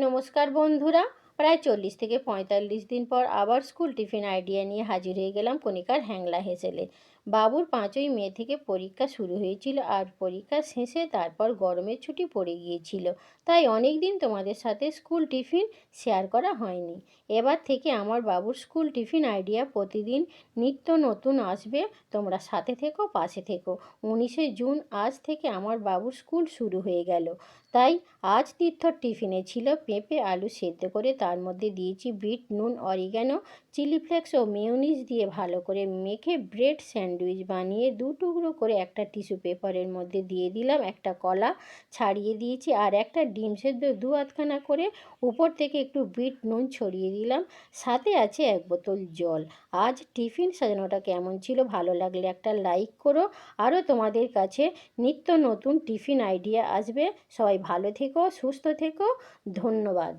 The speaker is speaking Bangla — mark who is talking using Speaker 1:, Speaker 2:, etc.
Speaker 1: নমস্কার বন্ধুরা প্রায় চল্লিশ থেকে পঁয়তাল্লিশ দিন পর আবার স্কুল টিফিন আইডিয়া নিয়ে হাজির হয়ে গেলাম কণিকার হ্যাংলা হেসেলে। বাবুর পাঁচই মে থেকে পরীক্ষা শুরু হয়েছিল আর পরীক্ষা শেষে তারপর গরমের ছুটি পড়ে গিয়েছিল। তাই অনেক দিন তোমাদের সাথে স্কুল টিফিন শেয়ার করা হয়নি। এবার থেকে আমার বাবুর স্কুল টিফিন আইডিয়া প্রতিদিন নিত্য নতুন আসবে। তোমরা সাথে থেকো, পাশে থেকো। উনিশে জুন আজ থেকে আমার বাবুর স্কুল শুরু হয়ে গেল। তাই আজ তীর্থর টিফিনে ছিল পেঁপে, আলু সেদ্ধ করে তার মধ্যে দিয়েছি বিট, নুন অরিগ্যানো চিলি ফ্লেক্স ও মিউনিস দিয়ে ভালো করে মেখে ব্রেড স্যান্ডউইচ বানিয়ে দু টুকরো করে একটা টিস্যু পেপারের মধ্যে দিয়ে দিলাম, একটা কলা ছাড়িয়ে দিয়েছি আর একটা ডিম সেদ্ধ দু আধখানা করে উপর থেকে একটু বিট, নুন ছড়িয়ে দিলাম, সাথে আছে এক বোতল জল। আজ টিফিন সাজানোটা কেমন ছিল ভালো লাগলে একটা লাইক করো, আরও তোমাদের কাছে নিত্য নতুন টিফিন আইডিয়া আসবে। সবাই ভালো থেকো, সুস্থ থেকো, ধন্যবাদ।